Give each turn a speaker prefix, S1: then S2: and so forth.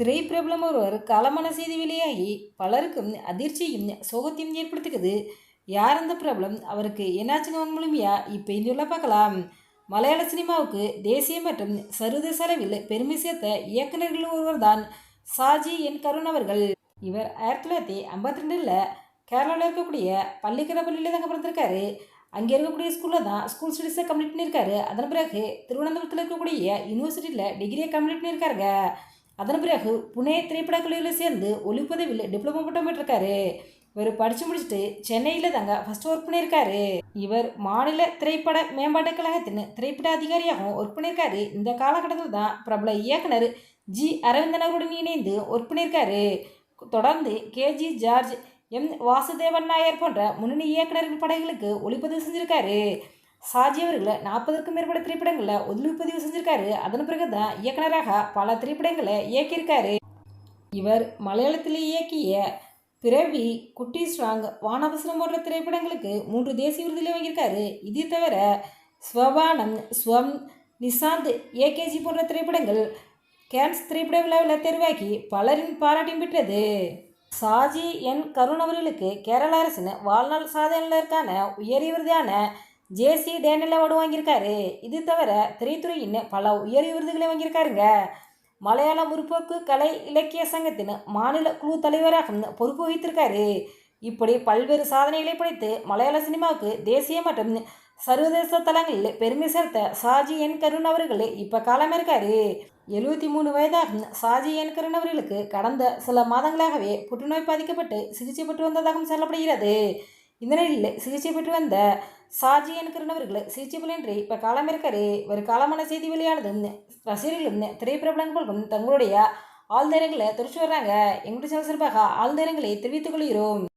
S1: திரைப்பிரபலம் ஒருவர் காலமான செய்தி வெளியாகி பலருக்கும் அதிர்ச்சியும் சோகத்தையும் ஏற்படுத்துகிறது. யார் அந்த பிரபலம்? அவருக்கு என்னாச்சுங்க முழுமையா மூலிமையா இப்போ இந்த பார்க்கலாம். மலையாள சினிமாவுக்கு தேசிய மற்றும் சர்வதேச அளவில் பெருமை சேர்த்த இயக்குநர்கள் ஒருவர் தான் சாஜி என் கருண் அவர்கள். இவர் ஆயிரத்தி தொள்ளாயிரத்தி ஐம்பத்தி ரெண்டில் கேரளாவில் இருக்கக்கூடிய பள்ளிக்கரப்பள்ளியில் தாங்க பிறந்திருக்காரு அங்கே இருக்கக்கூடிய ஸ்கூலில் தான் ஸ்கூல் ஸ்டடீஸை கம்ப்ளீட் பண்ணியிருக்காரு. அதன் பிறகு திருவனந்தபுரத்தில் இருக்கக்கூடிய யூனிவர்சிட்டியில் டிகிரியை கம்ப்ளீட் பண்ணியிருக்காருங்க. அதன் பிறகு புனே திரைப்படக்கல்லூரியில் சேர்ந்து ஒளிப்பதவியில் டிப்ளமோ பட்டம் பெற்றிருக்காரு. இவர் படித்து முடிச்சுட்டு சென்னையில் தாங்க ஃபஸ்ட் ஒர்க் பண்ணியிருக்காரு. இவர் மாநில திரைப்பட மேம்பாட்டுக் கழகத்தின் திரைப்பட அதிகாரியாகவும் ஒர்க் பண்ணியிருக்காரு. இந்த காலகட்டத்தில் தான் பிரபல இயக்குனர் ஜி அரவிந்தன் அவருடன் இணைந்து ஒர்க் பண்ணியிருக்காரு. தொடர்ந்து KG George M Vasudevan Nair போன்ற முன்னணி இயக்குநர்கள் படைகளுக்கு ஒளிப்பதிவு செஞ்சிருக்காரு. சாஜி அவர்களை நாற்பதுக்கும் மேற்பட்ட திரைப்படங்களில் ஒளிப்பதிவு செஞ்சிருக்காரு. அதன் பிறகு தான் இயக்குனராக பல திரைப்படங்களை இயக்கியிருக்காரு. இவர் மலையாளத்தில் இயக்கிய பிறவி குட்டி ஸ்ட்ராங் வானவசரம் போன்ற திரைப்படங்களுக்கு மூன்று தேசிய விருதுகளை வாங்கியிருக்காரு. இது தவிர ஸ்வபானம் ஸ்வம் நிசாந்த் ஏகேஜி போன்ற திரைப்படங்கள் கேன்ஸ் திரைப்பட விழாவில் தேர்வாக்கி பலரின் பாராட்டியும் பெற்றது. சாஜி என் கருண் அவர்களுக்கு கேரள அரசின் வாழ்நாள் சாதனையாளருக்கான உயரிய விருதான ஜேசி டேனியல் அவார்டு வாங்கியிருக்காரு. இது தவிர திரைத்துறையின் பல உயர் விருதுகளை வாங்கியிருக்காருங்க. மலையாள முற்போக்கு கலை இலக்கிய சங்கத்தின் மாநில குழு தலைவராக பொறுப்பு வகித்திருக்காரு. இப்படி பல்வேறு சாதனைகளை படைத்து மலையாள சினிமாவுக்கு தேசிய மற்றும் சர்வதேச தளங்களில் பெருமை சேர்த்த சாஜி என் கருண் அவர்கள் இப்போ காலமாக இருக்காரு. எழுபத்தி மூணு வயதாகும் சாஜி என் கருண் அவர்களுக்கு கடந்த சில மாதங்களாகவே புற்றுநோய் பாதிக்கப்பட்டு சிகிச்சை பெற்று வந்ததாகவும் சொல்லப்படுகிறது. இந்த நிலையில் சிகிச்சை பெற்று வந்த சாஜி என் சிகிச்சை பலனின்றி இப்போ காலம் இருக்காரு ஒரு காலமான செய்தி வெளியானதும் ரசிகர்களும் திரைப்பிரபலங்களும் தங்களுடைய ஆழ்நேரங்களை துடிச்சு வர்றாங்க எங்களுடைய சில சிறப்பாக ஆழ்நேரங்களை தெரிவித்துக் கொள்கிறோம்.